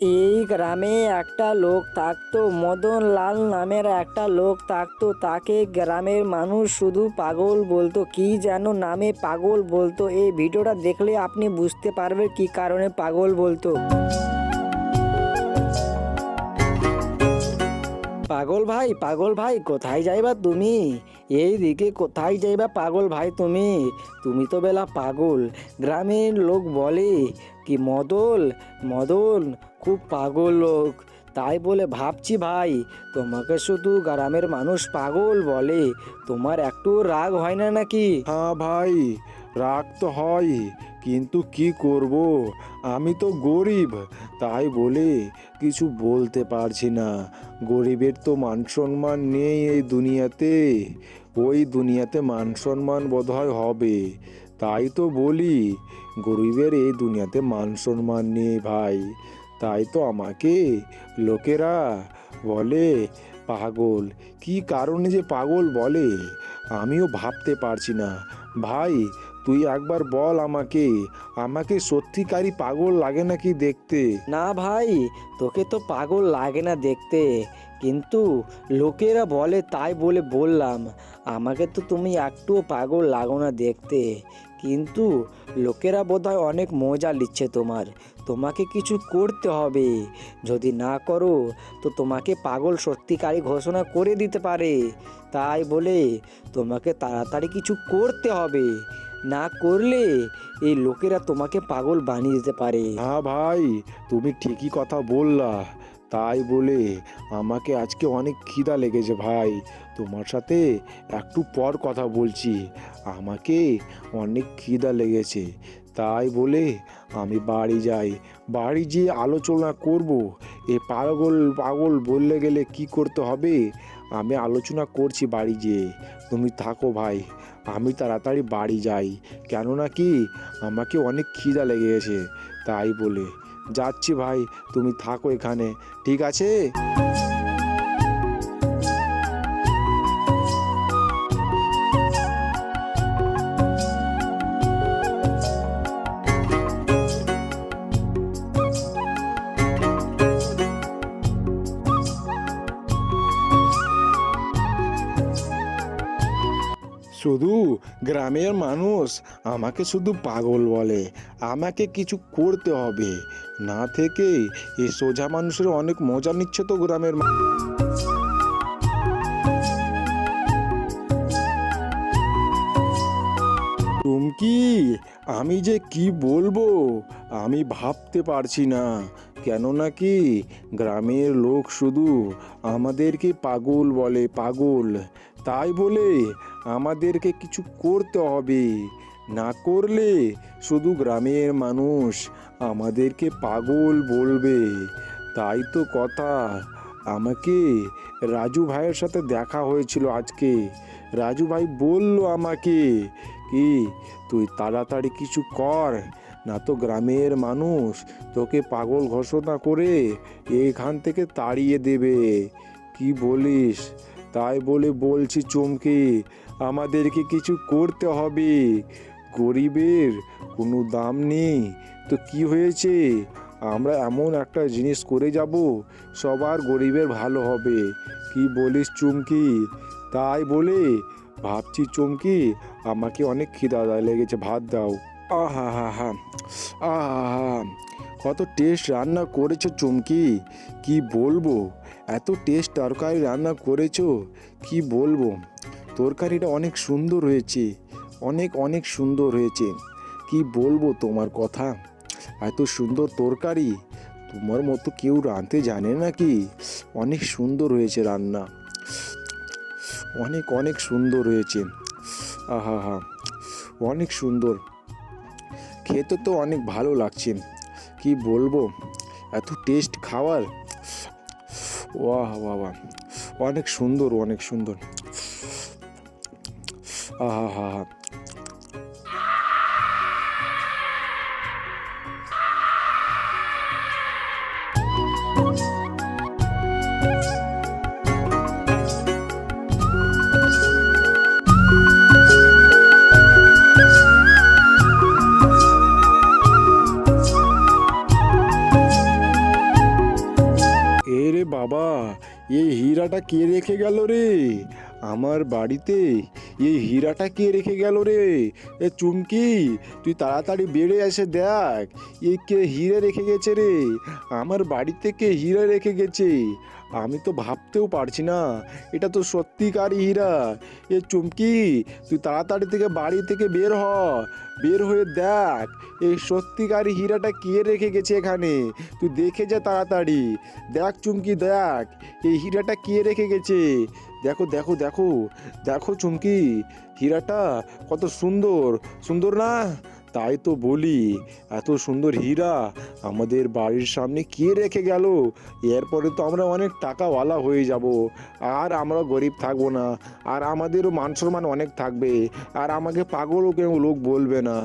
এই গ্রামে একটা লোক থাকতো মদন লাল নামের একটা লোক থাকতো। তাকে গ্রামের মানুষ শুধু পাগল বলতো। কি যেন নামে পাগল বলতো। এই ভিডিওটা দেখলে আপনি বুঝতে পারবেন কি কারণে পাগল বলতো। পাগল ভাই পাগল ভাই, কোথায় যাইবা তুমি? এই দিকে কোথায় যাইবা পাগল ভাই তুমি? তুমি তো বেলা পাগল। গ্রামের লোক বলে কি, মদল? মদন খুব পাগল লোক। তাই বলে ভাবছি ভাই, তোমাকে শুধু গ্রামের মানুষ পাগল বলে। তোমার একটু রাগ হয় না নাকি? হ্যাঁ ভাই, রাগ তো হয়, কিন্তু কি করব? আমি তো গরিব, তাই বলে কিছু বলতে পারছি না। গরিবের তো মান সম্মান নেই এই দুনিয়াতে। ওই দুনিয়াতে মান সম্মান বোধহয় হবে। তাই তো বলি, গরিবের এই দুনিয়াতে মান সম্মান নেই ভাই। তাই তো আমাকে লোকেরা বলে, পাগল। কি কারণে যে পাগল বলে? আমিও ভাবতে পারছি না। ভাই তুই একবার বল আমাকে। আমাকে সত্যিকারই পাগল লাগে নাকি দেখতে? না ভাই, তোকে তো পাগল লাগে না দেখতে। কিন্তু লোকেরা বলে তাই বলে বললাম, আমাকে তো তুমি একটুও পাগল লাগো না দেখতে। কিন্তু লোকেরা বোধহয় অনেক মজা নিচ্ছে তোমার। তোমাকে কিছু করতে হবে। যদি না করো, তো তোমাকে পাগল সত্যিকারী ঘোষণা করে দিতে পারে। তাই বলে তোমাকে তাড়াতাড়ি কিছু করতে হবে। না করলে এই লোকেরা তোমাকে পাগল বানিয়ে দিতে পারে। হ্যাঁ ভাই, তুমি ঠিকই কথা বললা। তাই বলে আমাকে আজকে অনেক খিদা লেগেছে ভাই। তোমার সাথে একটু পর কথা বলছি। আমাকে অনেক খিদা লেগেছে। তাই বলে আমি বাড়ি যাই। বাড়ি যেয়ে আলোচনা করব। এ পাগল পাগল বললে গেলে কি করতে হবে? আমি আলোচনা করছি বাড়ি যেয়ে তুমি থাকো ভাই। আমি তাড়াতাড়ি বাড়ি যাই। কেননা কি আমাকে অনেক খিদা লেগে গেছে তাই বলে যাচ্ছি ভাই তুমি থাকো এখানে ঠিক আছে? শুধু গ্রামের মানুষ আমাকে শুধু পাগল বলে। আমাকে কিছু করতে হবে। না থেকে এই সোজা মানুষের অনেক মজা নিচ্ছে তো গ্রামের চুমকি আমি যে কি বলব? আমি ভাবতে পারছি না। কেন নাকি গ্রামের লোক শুধু আমাদেরকে পাগল বলে, পাগল। তাই বলে আমাদেরকে কিছু করতে হবে। না করলে শুধু গ্রামের মানুষ আমাদেরকে পাগল বলবে। তাই তো কথা। আমাকে রাজু ভাইয়ের সাথে দেখা হয়েছিল আজকে। রাজু ভাই বলল আমাকে কি, তুই তাড়াতাড়ি কিছু কর, না তো গ্রামের মানুষ তোকে পাগল ঘোষণা করে এখান থেকে তাড়িয়ে দেবে। কি বলিস? তাই বলে বলছি, চমকে, আমাদেরকে কিছু করতে হবে। গরিবের কোনো দাম নেই। তো কি হয়েছে? আমরা এমন একটা জিনিস করে যাব, সবার গরিবের ভালো হবে। কি বলিস চুমকি? তাই বলে ভাবছি, চমকি, আমাকে অনেক খিদা লেগেছে, ভাত দাও। আহা হা হা, আহা কত টেস্ট রান্না করেছ চুমকি? কি বলব? এত টেস্ট তরকারি রান্না করেছ? কি বলব? তরকারিটা অনেক সুন্দর হয়েছে। অনেক অনেক সুন্দর হয়েছে। কি বলব তোমার কথা? এত সুন্দর তরকারি। তোমার মতো কেউ রাঁধতে জানে নাকি অনেক সুন্দর হয়েছে রান্না। অনেক অনেক সুন্দর হয়েছে। আহা হা। অনেক সুন্দর। খেতে তো অনেক ভালো লাগছে। কি বলব? এত টেস্ট খাওয়ার। ওয়াহ বাহ অনেক সুন্দর অনেক সুন্দর আহা হা হা Thank you. বাবা। এই হীরাটা কে রেখে গেল রে? আমার বাড়িতে এই হীরাটা কে রেখে গেল রে? এ চুমকি, তুই তাড়াতাড়ি বেড়ে এসে দেখ, এ কে হিরে রেখে গেছে রে? আমার বাড়িতে কে হিরে রেখে গেছে? আমি তো ভাবতেও পারছি না, এটা তো সত্যিকারই হীরা। এ চুমকি, তুই তাড়াতাড়ি থেকে বাড়ি থেকে বের হ, বের হয়ে দেখ এই সত্যিকার হীরাটা কে রেখে গেছে এখানে? তুই দেখে যা তাড়াতাড়ি। দেখ চুমকি, দেখ হীরাটা কে রেখে গেছে? দেখো দেখো দেখো দেখো চুমকি, হীরাটা কত সুন্দর সুন্দর না? তাই তো বলি, এত সুন্দর হীরা, আমাদের বাড়ির সামনে কে রেখে গেল? এরপরে তো আমরা অনেক টাকাওয়ালা হয়ে যাব, আর আমরা গরিব থাকব না, আর আমাদেরও মান সম্মান অনেক থাকবে, আর আমাকে পাগলও কেউ লোক বলবে না।